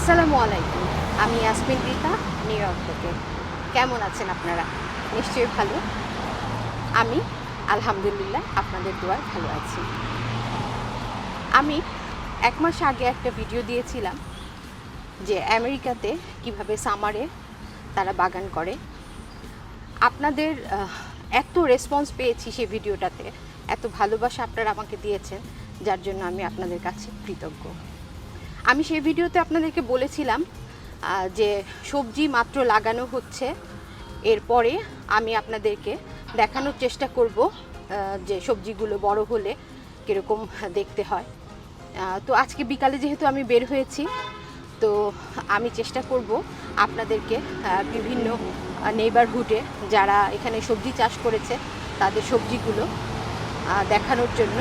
আসসালামু আলাইকুম। আমি ইয়াসমিন রীতা, নিউ ইয়র্ক থেকে কেমন আছেন আপনারা? নিশ্চয়ই ভালো। আমি আলহামদুলিল্লাহ আপনাদের দোয়ায় ভালো আছি। আমি এক মাস আগে একটা ভিডিও দিয়েছিলাম যে আমেরিকাতে কীভাবে সামারে তারা বাগান করে। আপনাদের এত রেসপন্স পেয়েছি সেই ভিডিওটাতে। এত ভালোবাসা আপনারা আমাকে দিয়েছেন, যার জন্য আমি আপনাদের কাছে কৃতজ্ঞ। আমি সেই ভিডিওতে আপনাদেরকে বলেছিলাম যে সবজি মাত্র লাগানো হচ্ছে। এরপরে আমি আপনাদেরকে দেখানোর চেষ্টা করব যে সবজিগুলো বড় হলে কীরকম দেখতে হয়। তো আজকে বিকালে যেহেতু আমি বের হয়েছি, তো আমি চেষ্টা করব আপনাদেরকে বিভিন্ন নেইবারহুডে যারা এখানে সবজি চাষ করেছে, তাদের সবজিগুলো দেখানোর জন্য।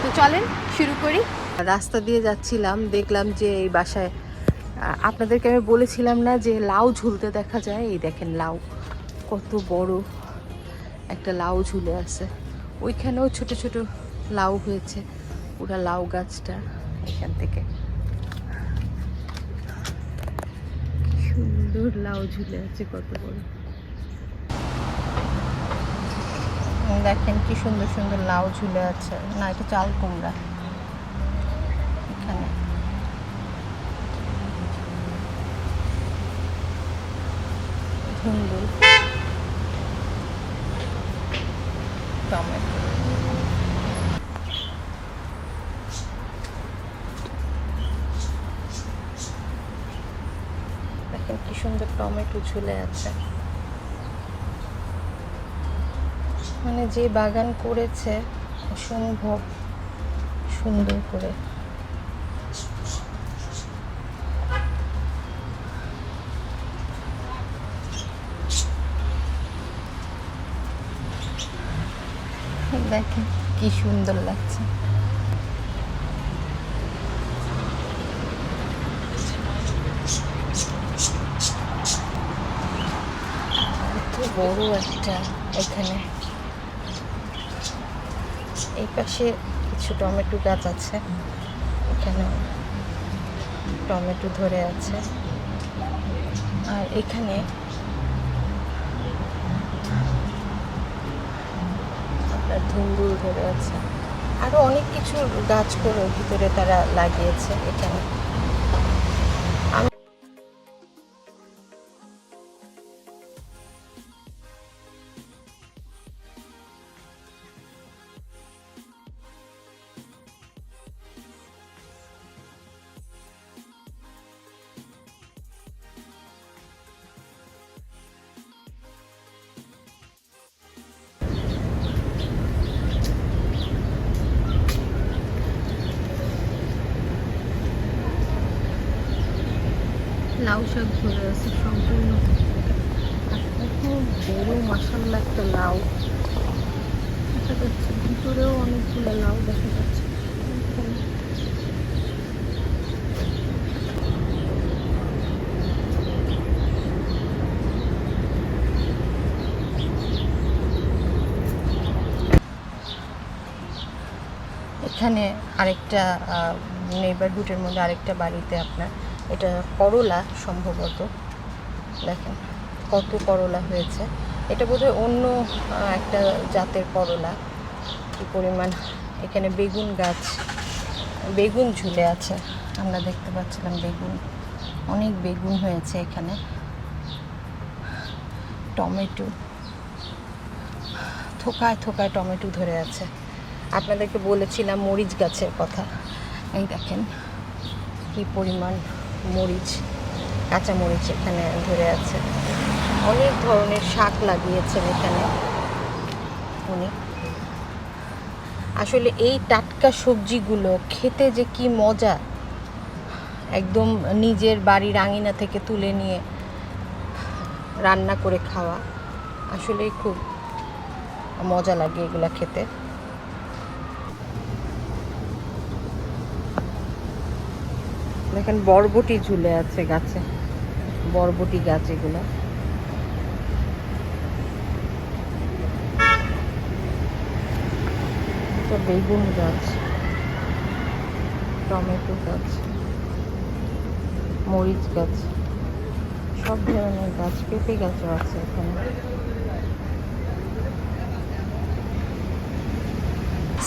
তো চলেন শুরু করি। রাস্তা দিয়ে যাচ্ছিলাম, দেখলাম যে এই বাসায় আপনাদেরকে আমি বলেছিলাম না যে লাউ ঝুলতে দেখা যায়? এই দেখেন লাউ, কত বড় একটা লাউ ঝুলে আছে। ওইখানেও ছোট ছোট লাউ হয়েছে, পুরা লাউ গাছটা এখান থেকে। সুন্দর লাউ ঝুলে আছে, কত বড়। দেখেন কি সুন্দর সুন্দর লাউ ঝুলে আছে। না, এটা চাল কুমড়া। এখানে। ধুন্দুল। টমেটো। দেখেন কি সুন্দর টমেটো ঝুলে আছে। মানে যে বাগান করেছে, অসম্ভব সুন্দর করে। দেখেন, কি সুন্দর লাগছে। বড় একটা এখানে। এই পাশে কিছু টমেটো গাছ আছে। এখানে টমেটো ধরে আছে। আর এখানে ধুন্দুল ধরে আছে আরও অনেক কিছু গাছ করে ভিতরে তারা লাগিয়েছে এখানে। বড় মাসাল্লা একটা লাউ। দেখা যাচ্ছে ভিতরেও অনেকগুলো লাউ দেখা যাচ্ছে। এখানে। আরেকটা নেইবারহুডের মধ্যে আরেকটা বাড়িতে আপনার, এটা করলা সম্ভবত। দেখেন। কত করলা হয়েছে। এটা বোধহয় অন্য একটা জাতের করলা। কি পরিমাণ, এখানে বেগুন গাছ, বেগুন ঝুলে আছে। আমরা দেখতে পাচ্ছিলাম বেগুন। অনেক বেগুন হয়েছে এখানে। টমেটো। থোকায় থোকায় টমেটো ধরে আছে। আপনাদেরকে বলেছিলাম মরিচ গাছের কথা। এই দেখেন কি পরিমাণ মরিচ, কাঁচা মরিচ এখানে ধরে আছে। অনেক ধরনের শাক লাগিয়েছেন এখানে উনি। আসলে এই টাটকা সবজিগুলো খেতে যে কি মজা, একদম নিজের বাড়ির আঙিনা থেকে তুলে নিয়ে রান্না করে খাওয়া আসলেই খুব মজা লাগে এগুলা খেতে। দেখেন বরবটি ঝুলে আছে গাছে, বরবটি গাছ এগুলো। এটা বেগুন গাছ, টমেটো গাছ, মরিচ গাছ, সব ধরনের গাছ, পেঁপে গাছও আছে এখানে।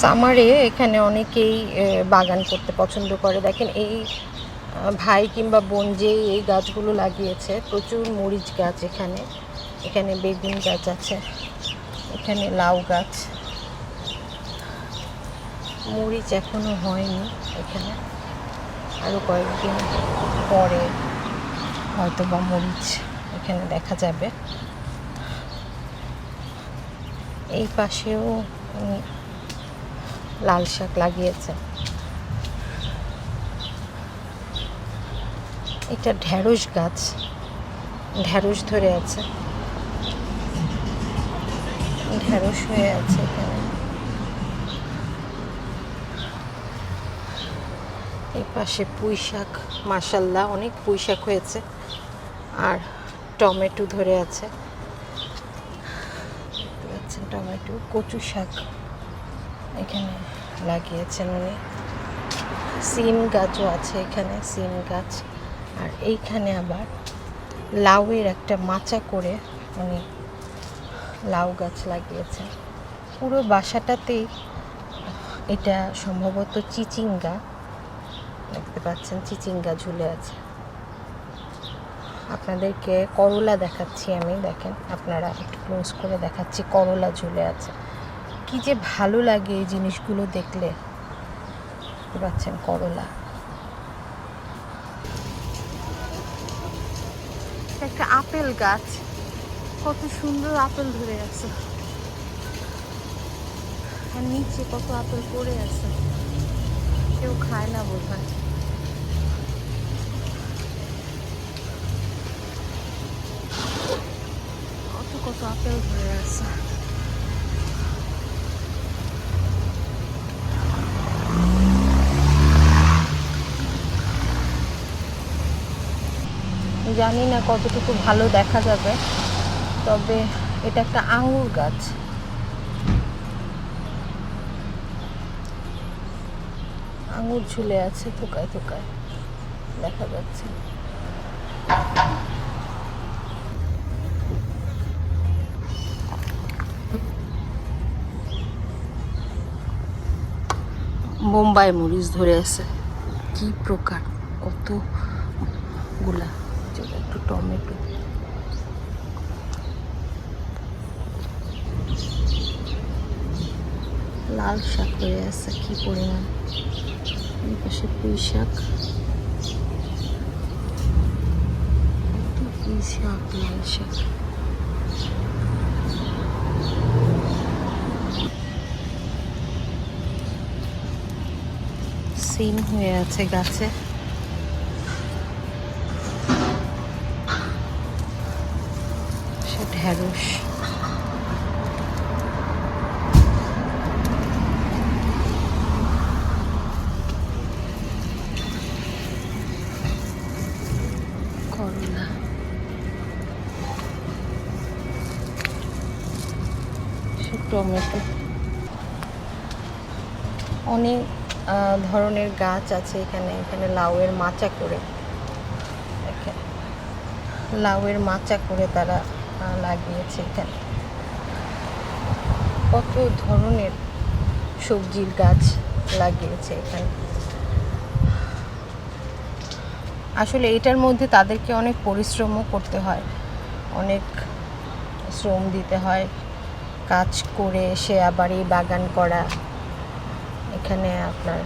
সামারে এখানে অনেকেই বাগান করতে পছন্দ করে। দেখেন এই ভাই কিংবা বোন যে এই গাছগুলো লাগিয়েছে, প্রচুর মরিচ গাছ এখানে। এখানে বেগুন গাছ আছে, এখানে লাউ গাছ। মরিচ এখনও হয়নি এখানে। আরও কয়েকদিন পরে হয়তো বা মরিচ এখানে দেখা যাবে। এই পাশেও লাল শাক লাগিয়েছে। এটা ঢ্যাঁড়স গাছ। ঢ্যাঁড়স ধরে আছে। ঢ্যাঁড়স হয়ে আছে এখানে। এই পাশে পুঁই শাক মাসাল্লাহ অনেক পুঁই শাক হয়েছে। আর টমেটো ধরে আছে। টমেটো, কচু শাক এখানে লাগিয়েছেন উনি। সিম গাছও আছে এখানে, সিম গাছ। আর এইখানে আবার লাউয়ের একটা মাচা করে উনি লাউ গাছ লাগিয়েছেন। পুরো বাসাটাতেই এটা সম্ভবত চিচিঙ্গা। দেখতে পাচ্ছেন, চিচিঙ্গা ঝুলে আছে। আপনাদেরকে করলা দেখাচ্ছি আমি, দেখেন, আপনারা একটু ক্লোজ করে দেখাচ্ছি, করলা ঝুলে আছে। কি যে ভালো লাগে এই জিনিসগুলো দেখলে। দেখতে পাচ্ছেন করলা। একটা আপেল গাছ। কত সুন্দর আপেল ধরে আছে। আর নিচে কত আপেল পড়ে আছে। কেউ খায় না বোধ হয় কত জানি না কতটুকু ভালো দেখা যাবে, তবে এটা একটা আঙুর গাছ। আঙুর ঝুলে আছে, থোকায় থোকায় দেখা যাচ্ছে। বোম্বাই মরিচ ধরে আছে। কি প্রকার? কতগুলা যেটা একটু টমেটো। লাল শাক হয়ে আছে, কি পরিমাণ? এই পাশে পুঁই শাক। পুঁই শাক, লাল শাক। সিম হয়ে আছে গাছে। সে ঢ্যাঁড়স। করলা সে টমেটো। অনেক ধরনের গাছ আছে এখানে এখানে লাউয়ের মাচা করে। লাউয়ের মাচা করে তারা লাগিয়েছে এখানে। কত ধরনের সবজির গাছ লাগিয়েছে এখানে। আসলে এটার মধ্যে তাদেরকে অনেক পরিশ্রমও করতে হয়। অনেক শ্রম দিতে হয়। কাজ করে এসে আবার এই বাগান করা। এখানে আপনার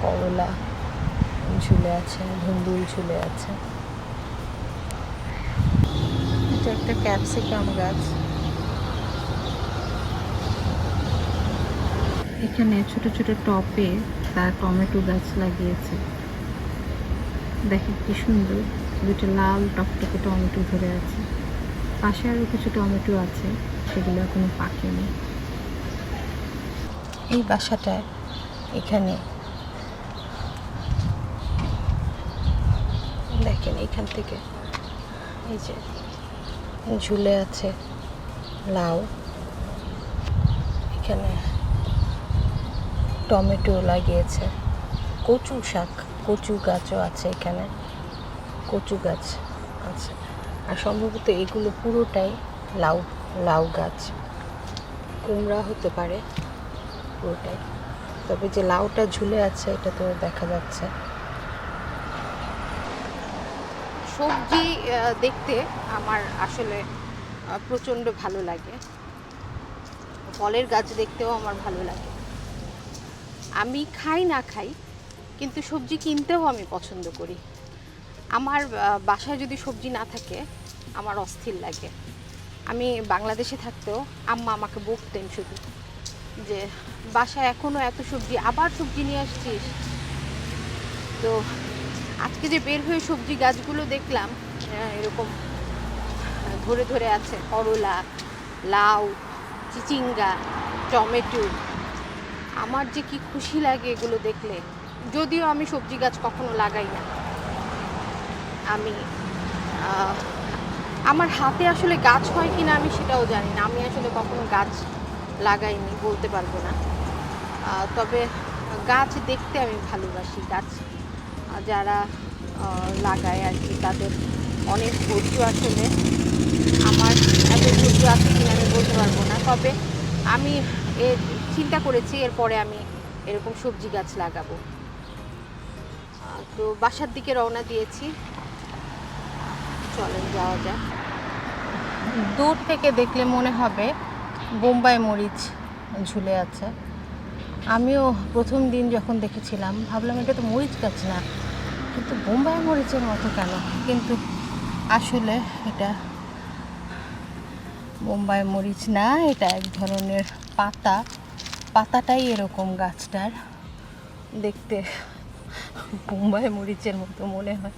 করলা ঝুলে আছে, ধুন্দুল ঝুলে আছে। এটা একটা ক্যাপসিকাম গাছ। এখানে ছোট ছোট টপে তার টমেটো গাছ লাগিয়েছে। দেখে কি সুন্দর, দুটো লাল টকটকে টমেটো ধরে আছে। পাশে আরও কিছু টমেটো আছে, সেগুলো এখনও পাকেনি। এই বাসাটায় এখানে। দেখেন এখান থেকে এই যে ঝুলে আছে লাউ। এখানে টমেটো লাগিয়েছে। কচু শাক, কচু গাছও আছে এখানে। কচু গাছ আছে। আর সম্ভবত এগুলো পুরোটাই লাউ লাউ গাছ। কুমড়া হতে পারে পুরোটাই। তবে যে লাউটা ঝুলে আছে, এটা তো দেখা যাচ্ছে সবজি দেখতে আমার আসলে প্রচণ্ড ভালো লাগে। ফলের গাছ দেখতেও আমার ভালো লাগে। আমি খাই না খাই, কিন্তু সবজি কিনতেও আমি পছন্দ করি। আমার বাসায় যদি সবজি না থাকে, আমার অস্থির লাগে। আমি বাংলাদেশে থাকতেও আম্মা আমাকে বকতেন শুধু যে, বাসায় এখনও এত সবজি, আবার সবজি নিয়ে আসছিস? তো আজকে যে বের হয়ে সবজি গাছগুলো দেখলাম এরকম ধরে ধরে আছে। করলা, লাউ, চিচিঙ্গা, টমেটো। আমার যে কি খুশি লাগে এগুলো দেখলে। যদিও আমি সবজি গাছ কখনো লাগাই না। আমি আমার হাতে আসলে গাছ হয় কি না আমি সেটাও জানি না। আমি আসলে কখনো গাছ লাগাইনি, বলতে পারব না। তবে গাছ দেখতে আমি ভালোবাসি। গাছ যারা লাগায় আর কি, তাদের অনেক ধৈর্য আসলে আমার এত ধৈর্য আছে কিনা আমি বলতে পারব না। তবে আমি এ, চিন্তা করেছি এরপরে আমি এরকম সবজি গাছ লাগাবো। তো বাসার দিকে রওনা দিয়েছি। চলেন, যাওয়া যাক। দূর থেকে দেখলে মনে হবে বোম্বাই মরিচ ঝুলে আছে। আমিও প্রথম দিন যখন দেখেছিলাম, ভাবলাম এটা তো মরিচ গাছ না, কিন্তু বোম্বাই মরিচের মতো কেন? কিন্তু আসলে এটা বোম্বাই মরিচ না, এটা এক ধরনের পাতা। পাতাটাই এরকম গাছটার। দেখতে বোম্বাই মরিচের মতো মনে হয়।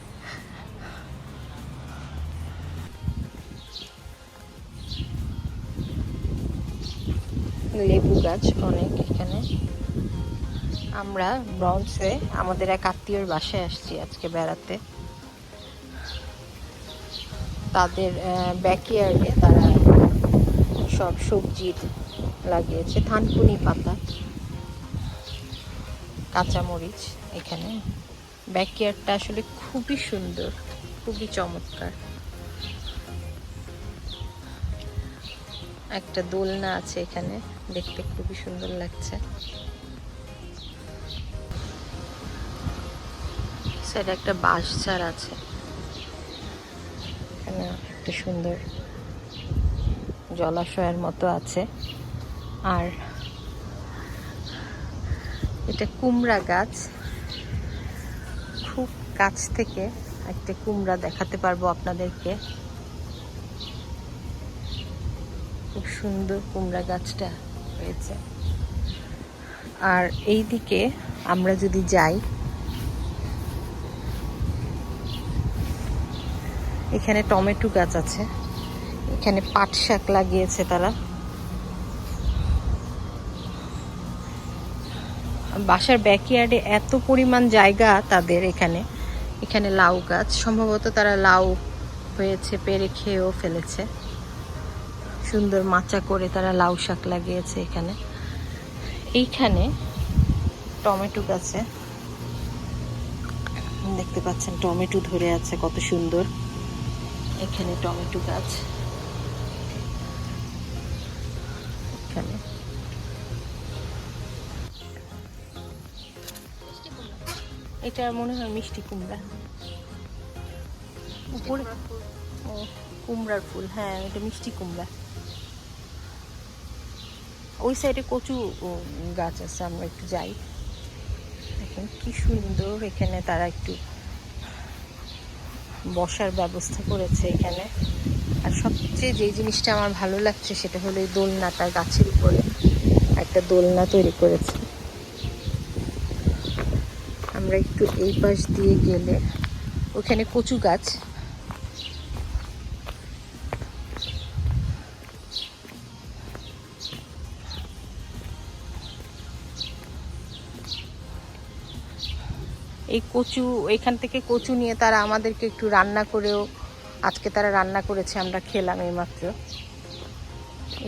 লেবু গাছ অনেক এখানে। আমরা ব্রঞ্জে আমাদের এক আত্মীয়র বাসায় আসছি আজকে বেড়াতে। তাদের ব্যাকইয়ার্ডে তারা সব সবজির লাগিয়েছে। থানকুনি পাতা, কাঁচামরিচ এখানে। ব্যাকইয়ার্ডটা আসলে খুবই সুন্দর, খুবই চমৎকার। একটা দোলনা আছে এখানে। দেখতে খুবই সুন্দর লাগছে। সাইডে একটা বাঁশঝাড় আছে। এখানে একটা সুন্দর জলাশয়ের মতো আছে। আর এটা কুমড়া গাছ। খুব কাছ থেকে একটা কুমড়া দেখাতে পারব আপনাদেরকে। খুব সুন্দর কুমড়া গাছটা। হয়েছে। আর এই দিকে আমরা যদি যাই, এখানে টমেটো গাছ আছে। এখানে পাট শাক লাগিয়েছে তারা। বাসার ব্যাকইয়ার্ডে এত পরিমাণ জায়গা তাদের এখানে। এখানে লাউ গাছ। সম্ভবত তারা লাউ হয়েছে, পেরে খেয়েও ফেলেছে। সুন্দর মাচা করে তারা লাউ শাক লাগিয়েছে এখানে। এইখানে টমেটো গাছে দেখতে পাচ্ছেন, টমেটো ধরে আছে, কত সুন্দর। এখানে টমেটো গাছ। এখানে। এটা মনে হয় মিষ্টি কুমড়া। উপরে কুমড়ার ফুল হ্যাঁ এটা মিষ্টি কুমড়া। ওই সাইডে কচু গাছ আছে, আমরা একটু যাই। দেখেন কি সুন্দর এখানে তারা একটু বসার ব্যবস্থা করেছে এখানে। আর সবচেয়ে যে জিনিসটা আমার ভালো লাগছে সেটা হলো এই দোলনাটা গাছের উপরে। একটা দোলনা তৈরি করেছে। আমরা একটু এই পাশ দিয়ে গেলে ওখানে কচু গাছ এই কচু, এখান থেকে কচু নিয়ে তারা আমাদেরকে একটু রান্না করেও, আজকে তারা রান্না করেছে, আমরা খেলাম এইমাত্র।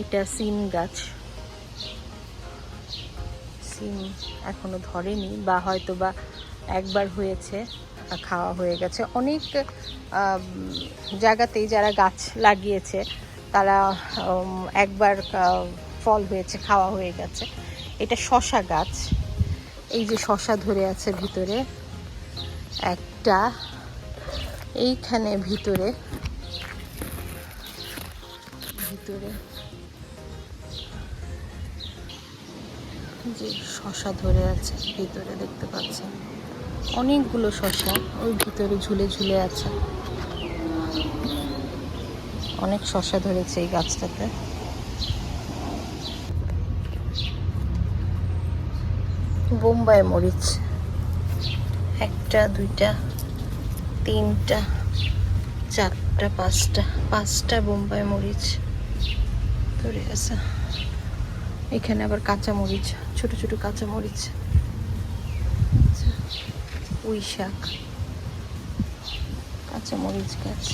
এটা সিম গাছ। সিম এখনও ধরেনি, বা হয়তো বা একবার হয়েছে খাওয়া হয়ে গেছে। অনেক জায়গাতেই যারা গাছ লাগিয়েছে, তারা একবার ফল হয়েছে, খাওয়া হয়ে গেছে। এটা শশা গাছ। এই যে শশা ধরে আছে ভিতরে একটা এইখানে ভিতরে ভিতরে যে শশা ধরে আছে, ভিতরে দেখতে পাচ্ছেন। অনেকগুলো শশা ওই ভিতরে ঝুলে ঝুলে আছে। অনেক শশা ধরেছে এই গাছটাতে। বোম্বাই মরিচ। একটা, দুইটা, তিনটা, চারটা, পাঁচটা পাঁচটা বোম্বাই মরিচ ধরে আছে। এখানে আবার কাঁচা মরিচ, ছোট ছোট কাঁচা মরিচ। উই পুঁই শাক, কাঁচা মরিচ গাছ।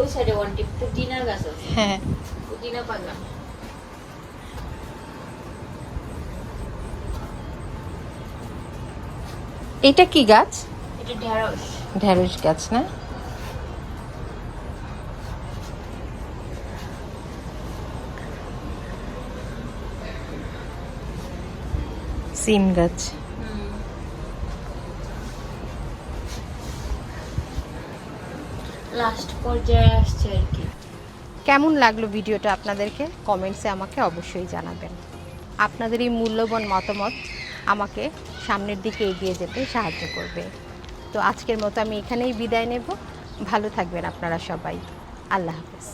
ওই সাইডে পুদিনার গাছ আছে। হ্যাঁ। পুদিনা বাগান এটা কি গাছ? এটা ঢেঁড়স ঢেঁড়স গাছ না? সিম গাছ। লাস্ট পর্যায়ে আসছে আর কি। কেমন লাগল ভিডিওটা আপনাদেরকে? কমেন্টসে আমাকে অবশ্যই জানাবেন। আপনাদের এই মূল্যবান মতামত আমাকে সামনের দিকে এগিয়ে যেতে সাহায্য করবে। তো আজকের মতো আমি এখানেই বিদায় নেব। ভালো থাকবেন আপনারা সবাই। আল্লাহ হাফেজ।